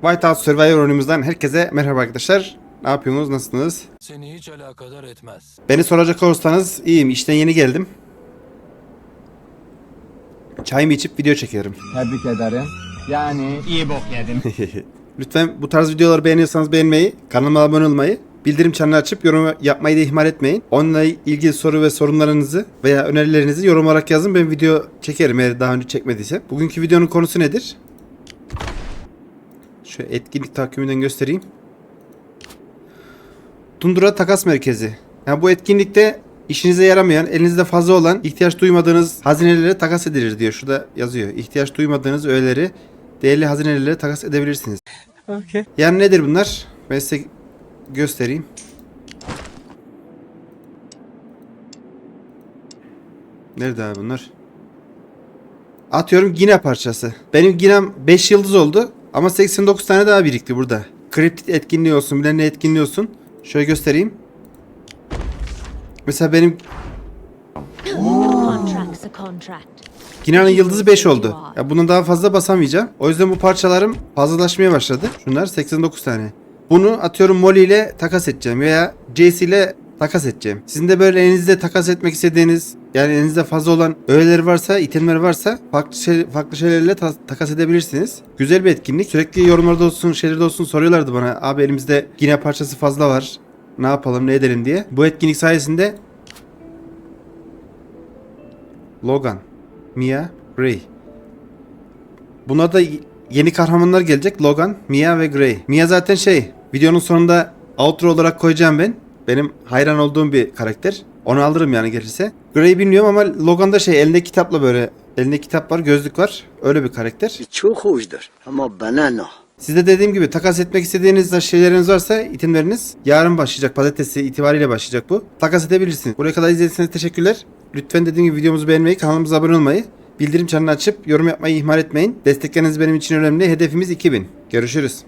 Whiteout Survivor oyunumuzdan herkese merhaba arkadaşlar. Ne yapıyorsunuz? Nasılsınız? Seni hiç alakadar etmez. Beni soracak olursanız iyiyim. İşten yeni geldim. Çayımı içip video çekerim. Tebrik ederim. Yani iyi bok yedim. Lütfen bu tarz videoları beğeniyorsanız beğenmeyi, kanalıma abone olmayı, bildirim çanını açıp yorum yapmayı da ihmal etmeyin. Onunla ilgili soru ve sorunlarınızı veya önerilerinizi yorum olarak yazın. Ben video çekerim eğer daha önce çekmediysem. Bugünkü videonun konusu nedir? Şu etkinlik takviminden göstereyim. Tundura Takas Merkezi. Yani bu etkinlikte işinize yaramayan, elinizde fazla olan, ihtiyaç duymadığınız hazinelere takas edilir diyor. Şurada yazıyor. İhtiyaç duymadığınız öğeleri değerli hazinelere takas edebilirsiniz. Yani nedir bunlar? Ben size göstereyim. Nerede abi bunlar? Atıyorum Gine parçası. Benim Ginem 5 yıldız oldu ama 89 tane daha birikti burada. Kriptit etkinliği olsun, bilen ne etkinliği olsun. Şöyle göstereyim. Mesela benim. Gina'nın yıldızı 5 oldu. Ya bunun daha fazla basamayacağım. O yüzden bu parçalarım fazlalaşmaya başladı. Şunlar 89 tane. Bunu atıyorum Molly ile takas edeceğim veya JC ile takas edeceğim. Sizin de böyle elinizde takas etmek istediğiniz yani elinizde fazla olan öğeler varsa, itemler varsa farklı şey, farklı şeylerle ta- takas edebilirsiniz. Güzel bir etkinlik. Sürekli yorumlarda olsun, şeylerde olsun soruyorlardı bana. Abi elimizde Gina parçası fazla var. Ne yapalım, ne edelim diye. Bu etkinlik sayesinde Logan, Mia, Gray. Buna da yeni kahramanlar gelecek. Logan, Mia ve Gray. Mia zaten şey, videonun sonunda outro olarak koyacağım ben. Benim hayran olduğum bir karakter. Onu alırım yani gelirse. Gray bilmiyorum ama Logan'da şey elinde kitapla böyle elinde kitap var, gözlük var. Öyle bir karakter. çok hoşdur ama bana ne? Siz de dediğim gibi takas etmek istediğiniz şeyleriniz varsa itemleriniz yarın başlayacak. Pazartesi itibariyle başlayacak bu. Takas edebilirsiniz. Buraya kadar izlediyseniz teşekkürler. Lütfen dediğim gibi videomuzu beğenmeyi, kanalımıza abone olmayı, bildirim çanını açıp yorum yapmayı ihmal etmeyin. Destekleriniz benim için önemli. Hedefimiz 2000. Görüşürüz.